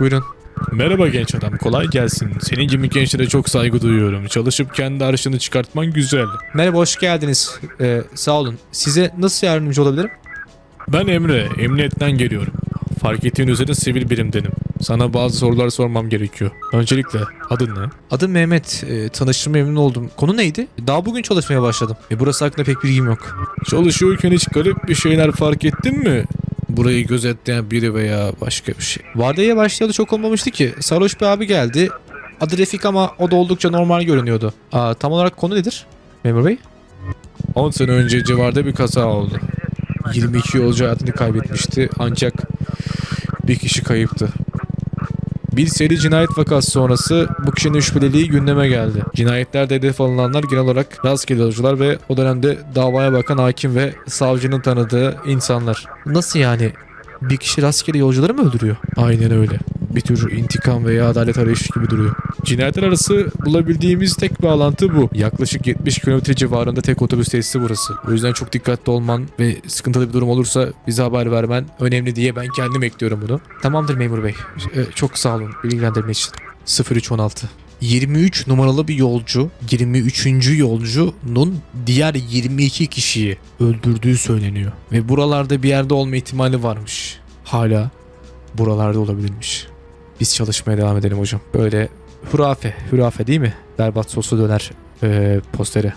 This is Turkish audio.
Buyurun. Merhaba genç adam kolay gelsin. Senin gibi gençlere çok saygı duyuyorum. Çalışıp kendi arşını çıkartman güzel. Merhaba hoş geldiniz. Ee, sağ olun. Size nasıl yardımcı olabilirim? Ben Emre, emniyetten geliyorum. Fark ettiğin üzere sivil birimdenim. Sana bazı sorular sormam gerekiyor. Öncelikle adın ne? Adım Mehmet. Ee, tanıştığıma memnun oldum. Konu neydi? Daha bugün çalışmaya başladım. E, burası hakkında pek bilgim yok. Çalışıyorken hiç garip bir şeyler fark ettin mi? Burayı gözetleyen biri veya başka bir şey. Vardiyaya başlayalı çok olmamıştı ki. Sarhoş bir abi geldi. Adı Refik ama o da oldukça normal görünüyordu. Aa, tam olarak konu nedir? Memur Bey? 10 sene önce civarda bir kaza oldu. 22 yolcu hayatını kaybetmişti ancak bir kişi kayıptı. Bir seri cinayet vakası sonrası bu kişinin şüpheliliği gündeme geldi. Cinayetlerde hedef alınanlar genel olarak rastgele yolcular ve o dönemde davaya bakan hakim ve savcının tanıdığı insanlar. Nasıl yani? Bir kişi rastgele yolcuları mı öldürüyor? Aynen öyle. Bir tür intikam veya adalet arayışı gibi duruyor. Cinayetler arası bulabildiğimiz tek bağlantı bu. Yaklaşık 70 kilometre civarında tek otobüs tesisi burası. O yüzden çok dikkatli olman ve sıkıntılı bir durum olursa bize haber vermen önemli diye ben kendim ekliyorum bunu. Tamamdır memur bey. Ee, çok sağ olun bilgilendirme için. 0316. 23 numaralı bir yolcu 23. yolcunun diğer 22 kişiyi öldürdüğü söyleniyor. Ve buralarda bir yerde olma ihtimali varmış. Hala buralarda olabilirmiş. Biz çalışmaya devam edelim hocam. Böyle hurafe, hurafe değil mi? Berbat soslu döner e, posteri.